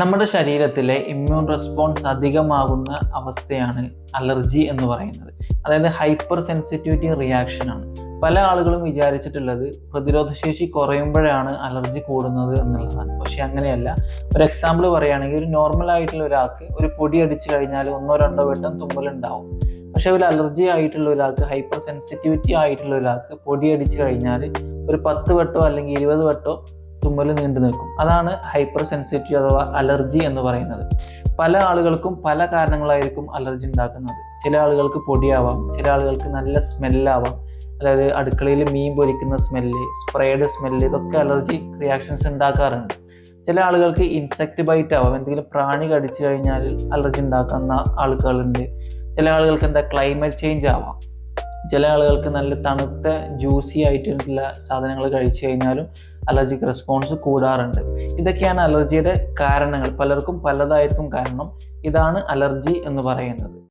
നമ്മുടെ ശരീരത്തിലെ immune response അധികമാകുന്ന അവസ്ഥയാണ് അലർജി എന്ന് പറയുന്നത്. അതായത് ഹൈപ്പർ സെൻസിറ്റിവിറ്റി റിയാക്ഷൻ ആണ്. പല ആളുകളും വിചാരിച്ചിട്ടുള്ളത് പ്രതിരോധശേഷി കുറയുമ്പോഴാണ് അലർജി കൂടുന്നത് എന്നുള്ളതാണ്. പക്ഷെ അങ്ങനെയല്ല. ഒരു എക്സാമ്പിൾ പറയുകയാണെങ്കിൽ ഒരു നോർമൽ ആയിട്ടുള്ള ഒരാൾക്ക് ഒരു പൊടി അടിച്ചു കഴിഞ്ഞാൽ ഒന്നോ രണ്ടോ വട്ടം തുമ്മലുണ്ടാവും. പക്ഷെ ഒരു അലർജി ആയിട്ടുള്ള ഒരാൾക്ക് ഹൈപ്പർ സെൻസിറ്റിവിറ്റി ആയിട്ടുള്ള ഒരാൾക്ക് പൊടി അടിച്ചു കഴിഞ്ഞാൽ ഒരു പത്ത് വട്ടോ അല്ലെങ്കിൽ ഇരുപത് വട്ടോ തുമ്മൽ നീണ്ടു നിൽക്കും. അതാണ് ഹൈപ്പർ സെൻസിറ്റീവ് അഥവാ അലർജി എന്ന് പറയുന്നത്. പല ആളുകൾക്കും പല കാരണങ്ങളായിരിക്കും അലർജി ഉണ്ടാക്കുന്നത്. ചില ആളുകൾക്ക് പൊടിയാവാം ചില ആളുകൾക്ക് നല്ല സ്മെല്ലാവാം. അതായത് അടുക്കളയിൽ മീൻ പൊരിക്കുന്ന സ്മെല്ല് സ്പ്രേഡ് സ്മെല്ല് ഇതൊക്കെ അലർജി റിയാക്ഷൻസ് ഉണ്ടാക്കാറുണ്ട്. ചില ആളുകൾക്ക് ഇൻസെക്ട് ബൈറ്റ് ആവാം എന്തെങ്കിലും പ്രാണി കടിച്ചു കഴിഞ്ഞാൽ അലർജി ഉണ്ടാക്കുന്ന ആളുകളുണ്ട് ചില ആളുകൾക്ക് എന്താ ക്ലൈമറ്റ് ചേഞ്ച് ആവാം. ചില ആളുകൾക്ക് നല്ല തണുത്ത ജ്യൂസി ആയിട്ടുള്ള സാധനങ്ങൾ കഴിച്ചു കഴിഞ്ഞാലും അലർജിക്ക് റെസ്പോൺസ് കൂടാറുണ്ട്. ഇതൊക്കെയാണ് അലർജിയുടെ കാരണങ്ങൾ. പലർക്കും പലതായിരിക്കും കാരണം. ഇതാണ് അലർജി എന്ന് പറയുന്നത്.